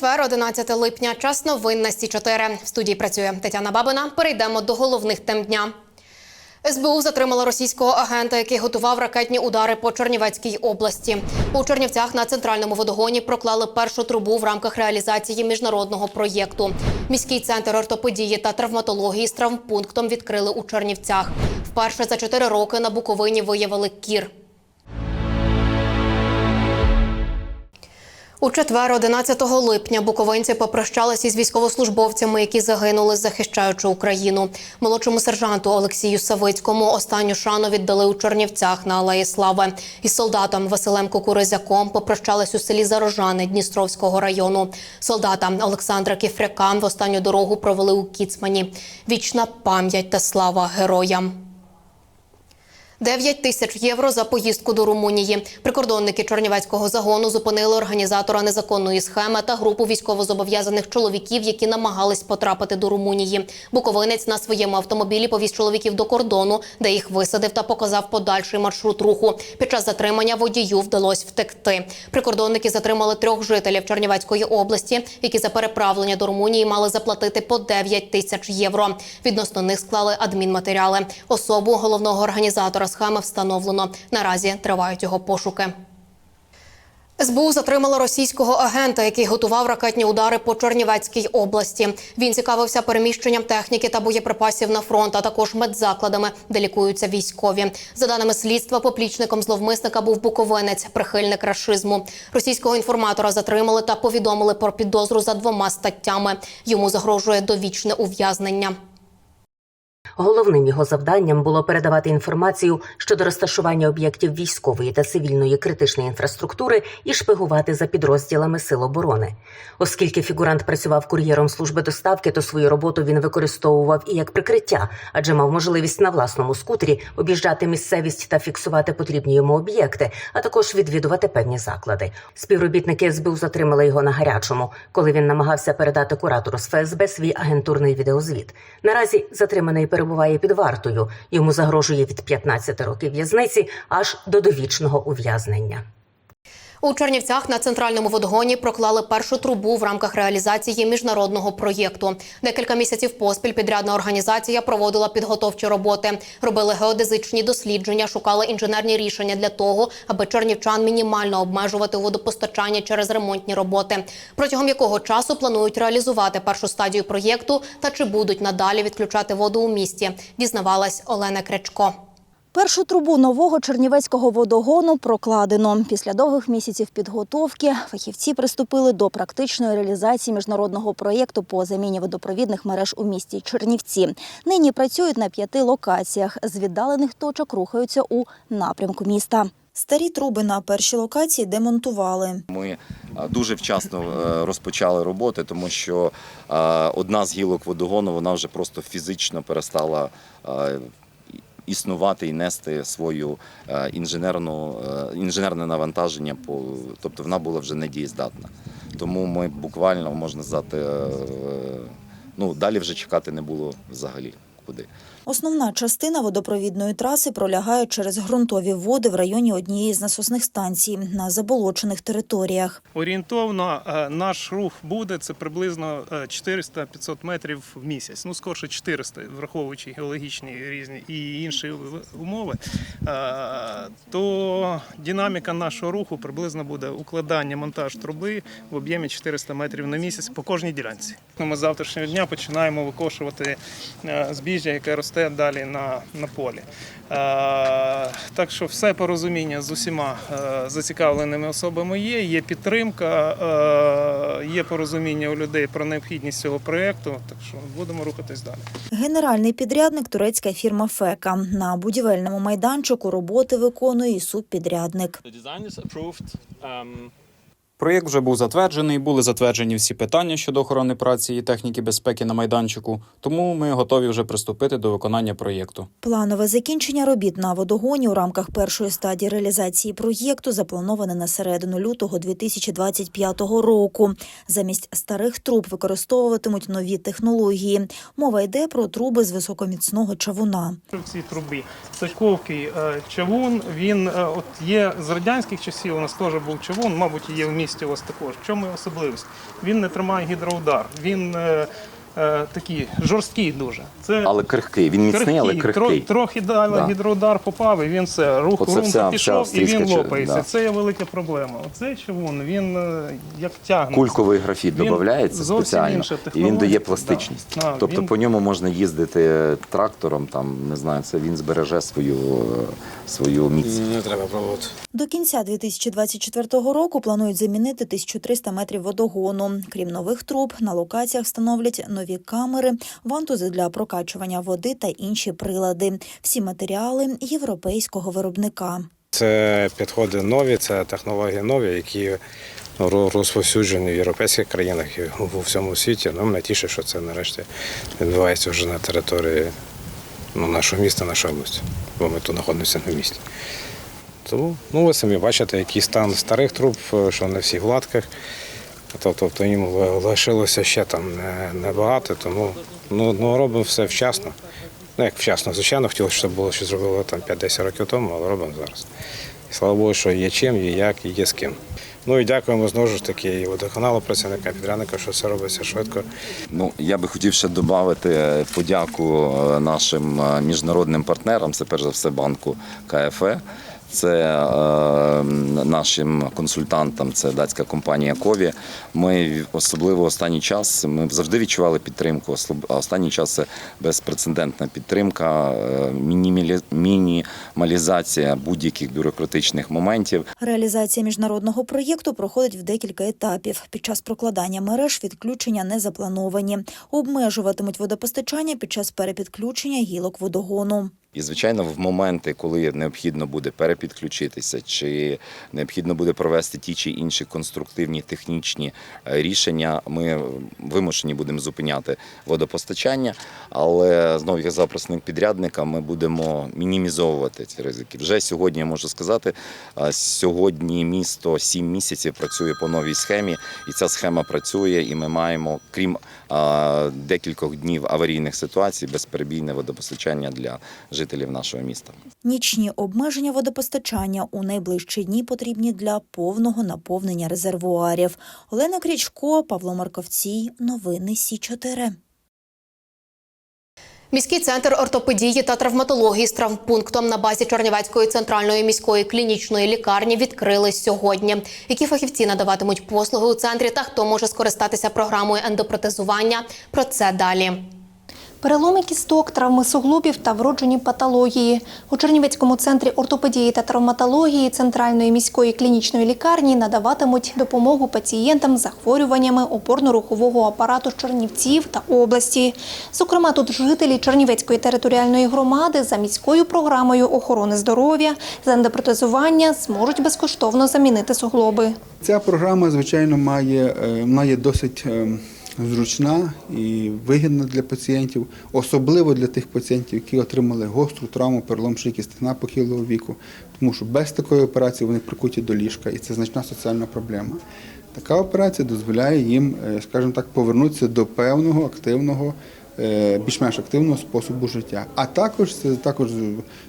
четвер, 11 липня. Час новин на Сі 4 В студії працює Тетяна Бабина. Перейдемо до головних тем дня. СБУ затримала російського агента, який готував ракетні удари по Чернівецькій області. У Чернівцях на центральному водогоні проклали першу трубу в рамках реалізації міжнародного проєкту. Міський центр ортопедії та травматології з травмпунктом відкрили у Чернівцях. Вперше за чотири роки на Буковині виявили кір. У четвер, 11 липня, буковинці попрощалися із військовослужбовцями, які загинули, захищаючи Україну. Молодшому сержанту Олексію Савицькому останню шану віддали у Чернівцях на Алеї Слави. Із солдатом Василем Кукуризяком попрощались у селі Зарожани Дністровського району. Солдата Олександра Кіфряка в останню дорогу провели у Кіцмані. Вічна пам'ять та слава героям. 9 тисяч євро за поїздку до Румунії. Прикордонники Чернівецького загону зупинили організатора незаконної схеми та групу військовозобов'язаних чоловіків, які намагались потрапити до Румунії. Буковинець на своєму автомобілі повіз чоловіків до кордону, де їх висадив та показав подальший маршрут руху. Під час затримання водію вдалося втекти. Прикордонники затримали трьох жителів Чернівецької області, які за переправлення до Румунії мали заплатити по 9 тисяч євро. Відносно них склали адмінматеріали. Особу головного організатора схеми встановлено. Наразі тривають його пошуки. СБУ затримала російського агента, який готував ракетні удари по Чернівецькій області. Він цікавився переміщенням техніки та боєприпасів на фронт, а також медзакладами, де лікуються військові. За даними слідства, поплічником зловмисника був буковинець, прихильник рашизму. Російського інформатора затримали та повідомили про підозру за двома статтями. Йому загрожує довічне ув'язнення. Головним його завданням було передавати інформацію щодо розташування об'єктів військової та цивільної критичної інфраструктури і шпигувати за підрозділами сил оборони. Оскільки фігурант працював кур'єром служби доставки, то свою роботу він використовував і як прикриття, адже мав можливість на власному скутері об'їжджати місцевість та фіксувати потрібні йому об'єкти, а також відвідувати певні заклади. Співробітники СБУ затримали його на гарячому, коли він намагався передати куратору з ФСБ свій агентурний відеозвіт. Наразі затриманий перебуває під вартою. Йому загрожує від 15 років в'язниці аж до довічного ув'язнення. У Чернівцях на центральному водогоні проклали першу трубу в рамках реалізації міжнародного проєкту. Декілька місяців поспіль підрядна організація проводила підготовчі роботи, робили геодезичні дослідження, шукали інженерні рішення для того, аби чернівчан мінімально обмежувати водопостачання через ремонтні роботи. Протягом якого часу планують реалізувати першу стадію проєкту та чи будуть надалі відключати воду у місті, дізнавалась Олена Кречко. Першу трубу нового чернівецького водогону прокладено. Після довгих місяців підготовки фахівці приступили до практичної реалізації міжнародного проєкту по заміні водопровідних мереж у місті Чернівці. Нині працюють на п'яти локаціях. З віддалених точок рухаються у напрямку міста. Старі труби на першій локації демонтували. Ми дуже вчасно е, розпочали роботи, тому що е, одна з гілок водогону вона вже просто фізично перестала е, існувати і нести свою е, інженерну е, інженерне навантаження, по тобто вона була вже недієздатна. Тому ми буквально можна сказати, е, ну далі вже чекати не було взагалі куди. Основна частина водопровідної траси пролягає через ґрунтові води в районі однієї з насосних станцій на заболочених територіях. Орієнтовно е, наш рух буде це приблизно е, 400-500 метрів в місяць. Ну, скорше 400, враховуючи геологічні різні і інші умови. Е, То динаміка нашого руху приблизно буде укладання монтаж труби в об'ємі 400 метрів на місяць по кожній ділянці. Ми завтрашнього дня починаємо викошувати е, збіжжя, яке росте далі на, на полі. Е, Так що все порозуміння з усіма е, зацікавленими особами є. Є підтримка, е, є порозуміння у людей про необхідність цього проєкту. Так що будемо рухатись далі. Генеральний підрядник турецька фірма Фека. На будівельному майданчику роботи виконує і субпідрядник. Проєкт вже був затверджений, були затверджені всі питання щодо охорони праці і техніки безпеки на майданчику, тому ми готові вже приступити до виконання проєкту. Планове закінчення робіт на водогоні у рамках першої стадії реалізації проєкту заплановане на середину лютого 2025 року. Замість старих труб використовуватимуть нові технології. Мова йде про труби з високоміцного чавуна. В цій трубі Стачковський е, чавун. Він е, от є з радянських часів. У нас теж був чавун, мабуть, є в місті місті вас також. В чому особливість? Він не тримає гідроудар. Він е, такий жорсткий дуже. Це Але крихкий. Він міцний, але Тро- трохи дали Да. гідроудар попав, і він все, рух Оце румка вся- вся пішов, і австрійська він чи- лопається. да. Це є велика проблема. Оцей човун, він е, як тягне. Кульковий графіт Він додається зовсім спеціально, інша і він технологія. дає пластичність. Да. Да, тобто він- по ньому можна їздити трактором, там не знаю, це він збереже свою, е, свою міць. Не треба пробувати. До кінця 2024 року планують замінити 1300 метрів водогону. Крім нових труб, на локаціях встановлять нові камери, вантузи для прокачування води та інші прилади. Всі матеріали європейського виробника. Це підходи нові, це технології нові, які розповсюджені в європейських країнах і у всьому світі. Ну, мене тішить, що це нарешті відбувається вже на території ну, нашого міста, нашої області, бо ми тут знаходимося на місті. Тому ну, ви самі бачите, який стан старих труб, що не всі в латках. Тобто, тобто їм лишилося ще там небагато, тому ну, ну, робимо все вчасно. Ну, як вчасно, звичайно, хотілося, щоб було що зробили там 5-10 років тому, але робимо зараз. І слава Богу, що є чим, є як і є з ким. Ну і дякуємо знову ж таки і водоканалу, працівникам підрядника, що все робиться швидко. Ну, я би хотів ще додати подяку е, нашим е, міжнародним партнерам, це перш за все банку КФЕ. Це е, нашим консультантам, це датська компанія Кові. Ми особливо останній час ми завжди відчували підтримку. останній час це безпрецедентна підтримка, е, мінімалі- мінімалізація будь-яких бюрократичних моментів. Реалізація міжнародного проєкту проходить в декілька етапів. Під час прокладання мереж відключення не заплановані. Обмежуватимуть водопостачання під час перепідключення гілок водогону. І, звичайно, в моменти, коли необхідно буде перепідключитися, чи необхідно буде провести ті чи інші конструктивні технічні е, рішення, ми вимушені будемо зупиняти водопостачання. Але знову як за представник підрядника, ми будемо мінімізовувати ці ризики. Вже сьогодні я можу сказати, е, сьогодні місто 7 місяців працює по новій схемі, і ця схема працює, і ми маємо, крім е, декількох днів аварійних ситуацій, безперебійне водопостачання для жителів нашого міста. Нічні обмеження водопостачання у найближчі дні потрібні для повного наповнення резервуарів. Олена Крічко, Павло Марковцій. Новини Сі 4 Міський центр ортопедії та травматології з травмпунктом на базі Чернівецької центральної міської клінічної лікарні відкрили сьогодні. Які фахівці надаватимуть послуги у центрі та хто може скористатися програмою ендопротезування? Про це далі. Переломи кісток, травми суглобів та вроджені патології. У Чернівецькому центрі ортопедії та травматології Центральної міської клінічної лікарні надаватимуть допомогу пацієнтам з захворюваннями опорно-рухового апарату Чернівців та області. Зокрема, тут жителі Чернівецької територіальної громади за міською програмою охорони здоров'я з ендопротезування зможуть безкоштовно замінити суглоби. Ця програма, звичайно, має, е, вона є досить е, зручна і вигідна для пацієнтів, особливо для тих пацієнтів, які отримали гостру травму, перелом шийки стегна похилого віку, тому що без такої операції вони прикуті до ліжка, і це значна соціальна проблема. Така операція дозволяє їм, е, скажімо так, повернутися до певного активного, більш-менш активного способу життя. А також це також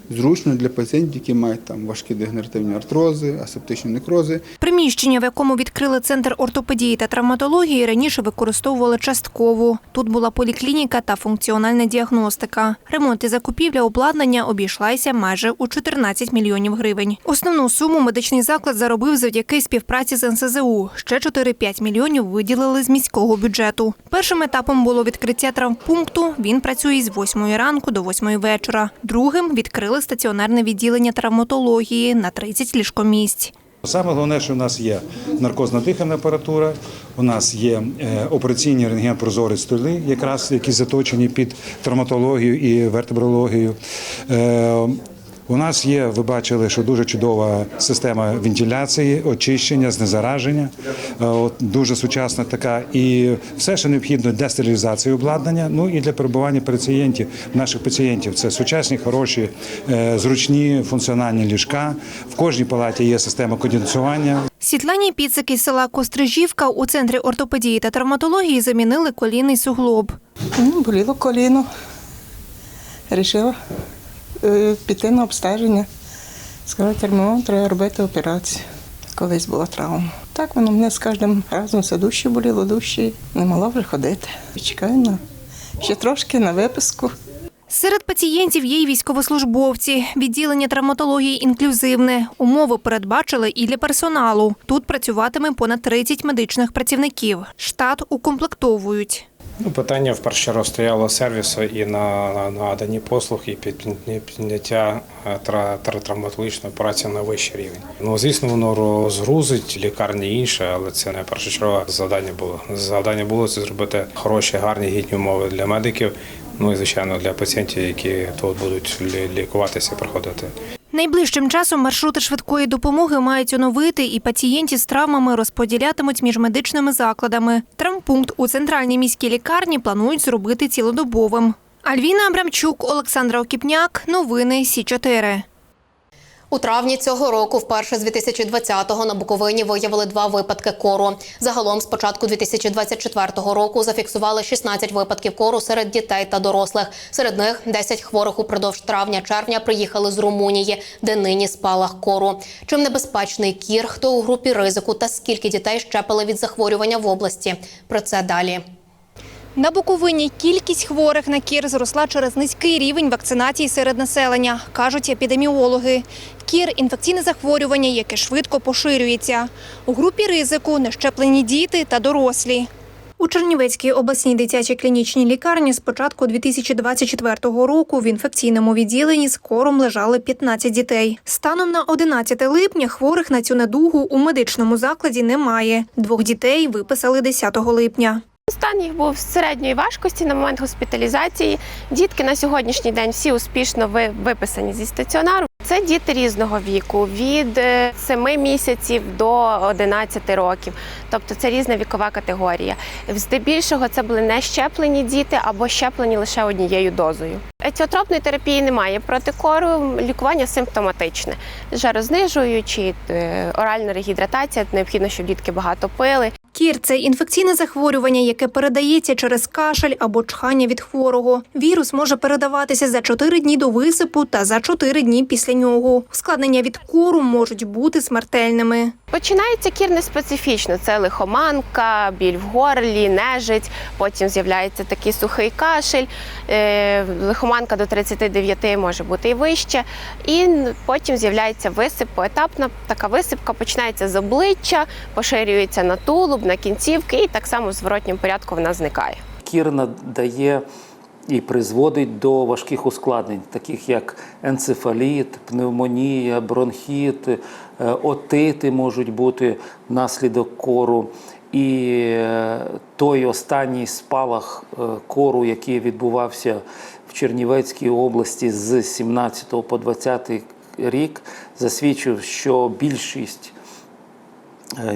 зручно для пацієнтів, які мають там важкі дегенеративні артрози, асептичні некрози. Приміщення, в якому відкрили центр ортопедії та травматології, раніше використовували частково. Тут була поліклініка та функціональна діагностика. Ремонт і закупівля обладнання обійшлася майже у 14 мільйонів гривень. Основну суму медичний заклад заробив завдяки співпраці з НСЗУ. Ще 4-5 мільйонів виділили з міського бюджету. Першим етапом було відкриття травмпункту. Він працює з 8 ранку до 8 вечора. Другим відкрили стаціонарне відділення травматології на 30 ліжкомісць. Саме головне, що у нас є наркозна дихальна апаратура, у нас є е, операційні рентген-прозорі столи, якраз які заточені під травматологію і вертебрологію. У нас є, ви бачили, що дуже чудова система вентиляції, очищення, знезараження. Е, От, дуже сучасна така. І все, що необхідно для стерилізації обладнання, ну і для перебування пацієнтів, наших пацієнтів. Це сучасні, хороші, е, зручні функціональні ліжка. В кожній палаті є система кондиціювання. Світлані Піцики з села Кострижівка у центрі ортопедії та травматології замінили колінний суглоб. Ну, боліло коліно. Рішила піти на обстеження. Сказала, терміново треба робити операцію. Колись була травма. Так воно мене з кожним разом все дужче боліло, дужче. Не могла вже ходити. Чекаю на ще трошки на виписку. Серед пацієнтів є й військовослужбовці. Відділення травматології інклюзивне. Умови передбачили і для персоналу. Тут працюватиме понад 30 медичних працівників. Штат укомплектовують. Ну, питання в першу чергу стояло сервісу і на, на послуг, і підняття- е, тра- тра- травматологічної операції на вищий рівень. Ну, звісно, воно розгрузить лікарні інше, але це не першочергове завдання було. Завдання було це зробити хороші, гарні, гідні умови для медиків. Ну і звичайно для пацієнтів, які тут будуть лікуватися, приходити. Найближчим часом маршрути швидкої допомоги мають оновити, і пацієнтів з травмами розподілятимуть між медичними закладами. Травмпункт у центральній міській лікарні планують зробити цілодобовим. Альвіна Абрамчук, Олександра Окіпняк. Новини Сі 4 У травні цього року, вперше з 2020-го, на Буковині виявили два випадки кору. Загалом з початку 2024 року зафіксували 16 випадків кору серед дітей та дорослих. Серед них 10 хворих упродовж травня-червня приїхали з Румунії, де нині спалах кору. Чим небезпечний кір, хто у групі ризику та скільки дітей щепили від захворювання в області. Про це далі. На Буковині кількість хворих на кір зросла через низький рівень вакцинації серед населення, кажуть епідеміологи. Кір – інфекційне захворювання, яке швидко поширюється. У групі ризику нещеплені діти та дорослі. У Чернівецькій обласній дитячій клінічній лікарні з початку 2024 року в інфекційному відділенні з кором лежали 15 дітей. Станом на 11 липня хворих на цю недугу у медичному закладі немає. Двох дітей виписали 10 липня. Стан їх був середньої важкості на момент госпіталізації. Дітки на сьогоднішній день всі успішно ви- виписані зі стаціонару. Це діти різного віку, від 7 місяців до 11 років. Тобто це різна вікова категорія. Здебільшого це були не щеплені діти або щеплені лише однією дозою. Етіотропної терапії немає проти кору, лікування симптоматичне. Жарознижуючі, е, оральна регідратація, необхідно, щоб дітки багато пили. Кір це інфекційне захворювання, яке передається через кашель або чхання від хворого. Вірус може передаватися за 4 дні до висипу та за 4 дні після нього. Ускладнення від кору можуть бути смертельними. Починається кір неспецифічно. Це лихоманка, біль в горлі, нежить. Потім з'являється такий сухий кашель. Е, Лихоманка до 39 може бути і вище. І потім з'являється висип поетапна. Така висипка починається з обличчя, поширюється на тулуб, на кінцівки, і так само в зворотньому порядку вона зникає. Кір надає і призводить до важких ускладнень, таких як енцефаліт, пневмонія, бронхіт, е, отити можуть бути внаслідок кору. І е, той останній спалах е, кору, який відбувався в Чернівецькій області з 17 по 20 рік, засвідчив, що більшість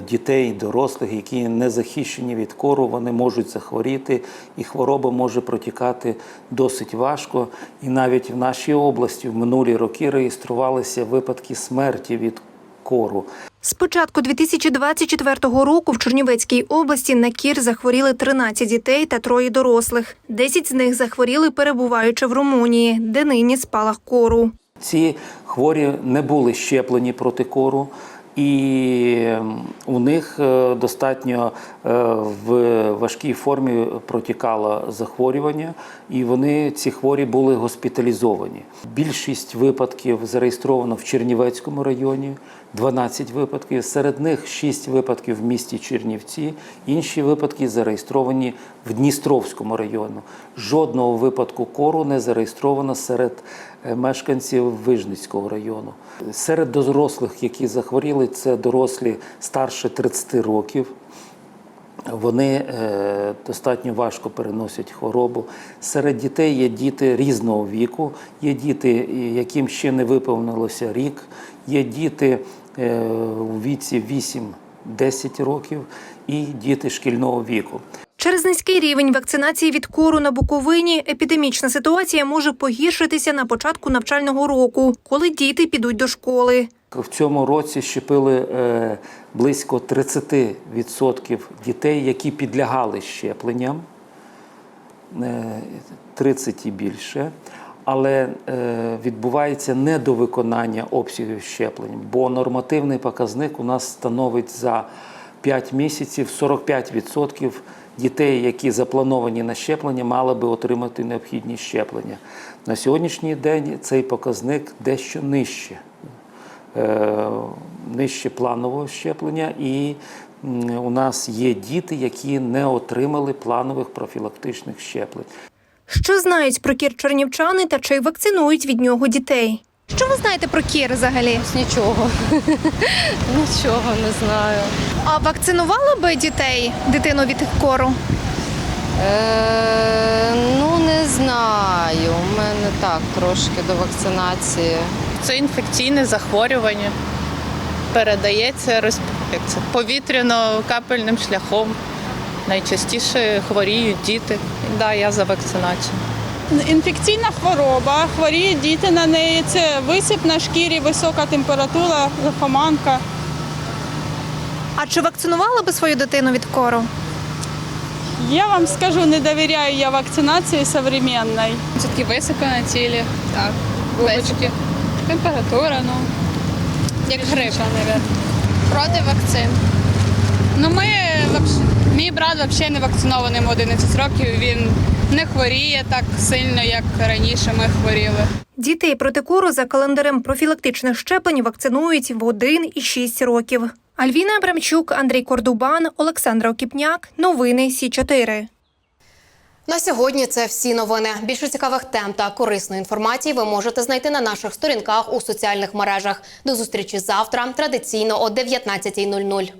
дітей, дорослих, які не захищені від кору, вони можуть захворіти, і хвороба може протікати досить важко. І навіть в нашій області в минулі роки реєструвалися випадки смерті від кору. З початку 2024 року в Чернівецькій області на кір захворіли 13 дітей та троє дорослих. 10 з них захворіли, перебуваючи в Румунії, де нині спалах кору. Ці хворі не були щеплені проти кору, і ем, у них е, достатньо е, в важкій формі протікало захворювання, і вони ці хворі були госпіталізовані. Більшість випадків зареєстровано в Чернівецькому районі. 12 випадків, серед них 6 випадків в місті Чернівці, інші випадки зареєстровані в Дністровському району. Жодного випадку кору не зареєстровано серед мешканців Вижницького району. Серед дорослих, які захворіли, це дорослі старше 30 років. Вони е, достатньо важко переносять хворобу. Серед дітей є діти різного віку, є діти, яким ще не виповнилося рік, є діти е, у віці 8-10 років і діти шкільного віку. Через низький рівень вакцинації від кору на Буковині епідемічна ситуація може погіршитися на початку навчального року, коли діти підуть до школи. В цьому році щепили е, близько 30% дітей, які підлягали щепленням, е, 30 і більше. Але е, відбувається недовиконання обсягів щеплень, бо нормативний показник у нас становить за 5 місяців 45% дітей, які заплановані на щеплення, мали би отримати необхідні щеплення. На сьогоднішній день цей показник дещо нижче. Е, нижче планового щеплення, і у нас є діти, які не отримали планових профілактичних щеплень. Що знають про кір чернівчани та чи вакцинують від нього дітей? Що ви знаєте про кір взагалі? Нічого. Нічого не знаю. А вакцинували би дітей дитину від кору? Е, ну, не знаю. У мене так трошки до вакцинації. Це інфекційне захворювання. Передається розп... як це, повітряно-капельним шляхом. Найчастіше хворіють діти. Да, я за вакцинацію. Інфекційна хвороба, хворіють діти на неї. Це висип на шкірі, висока температура, лихоманка. А чи вакцинували би свою дитину від кору? Я вам скажу, не довіряю я вакцинації современної. Все-таки висипи на тілі, так, бубочки. Температура, ну, як грип. Проти вакцин. Ну, ми, мій брат взагалі не вакцинований йому 11 років. Він не хворіє так сильно, як раніше ми хворіли. Дітей проти кору за календарем профілактичних щеплень вакцинують в 1 і 6 років. Альвіна Абрамчук, Андрій Кордубан, Олександра Окіпняк. Новини Сі 4 На сьогодні це всі новини. Більше цікавих тем та корисної інформації ви можете знайти на наших сторінках у соціальних мережах. До зустрічі завтра, традиційно о 19.00.